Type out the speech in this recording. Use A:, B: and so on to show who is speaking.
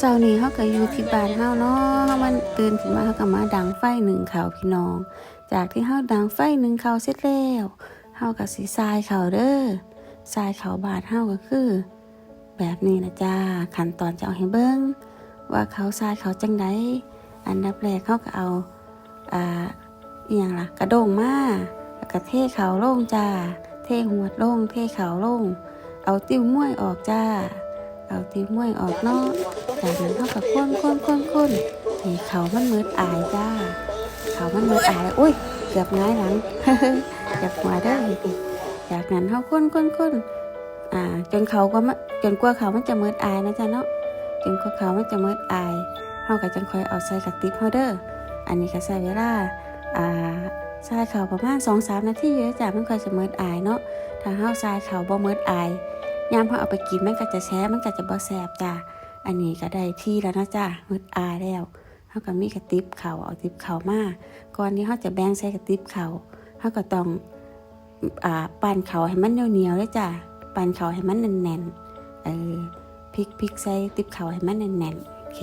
A: เช้านี้เฮาก็อยู่ที่บ้านเฮาเนาะเฮามันตื่นขึ้นมาเฮาก็มาดังไฟหนึ่งข้าวพี่น้อง จากที่เฮาดังไฟหนึ่งข้าวเสร็จแล้วเฮาก็สิทรายข้าวเด้อทรายข้าวบาดเฮาก็คือ แบบนี้นะจ้าขั้นตอนจะเอาให้เบิ่งว่าเขาทรายเขาจังไดอันดับแรกเฮาก็เอาอ่าอีหยังล่ะ กระด้งมาแล้วก็เทข้าลงจ้า เทหัวลง เทเขาลง เอาติ้วม้วยออกจ้า ติมวยออกนาะจากนั้นเฮาก็ข้นข้นข้นข้นให้เขามันมืดอายจ้า เขามันมืดอายแล้วอุ้ยเกือบง่ายหลังเกือบหัวได้จากนั้นเฮาข้นข้นข้นอ่า จนเขาก็มาจนกว่าเขามันจะมืดอายนะจ๊ะเนาะจนกว่าเขามันจะมืดอายเฮาก็จังคอยเอาใส่กระติบเฮาเด้ออันนี้ก็ใช้เวลาอ่าใส่เขาประมาณ2-3นาทีเด้อจ้ะมันค่อยจะมืดอายเนาะถ้าเฮาใส่เขาบ่มืดอาย ยามพอเอาไปกินมันก็จะแช่มันก็จะบ่แสบจ้ะอันนี้ก็ได้ที่แล้วนะจ้ะมืดอาแล้วเขาก็มีกระติบเขาเอาติบเขามาก่อนที่เขาจะแบ่งใส่กระติบเขาเขาก็ต้องอ่าปั่นเขาให้มันเหนียวๆเลยจ้ะปั่นเขาให้มันแน่นๆเออพริกพริกใส่ติบเขาให้มันแน่นๆโอเค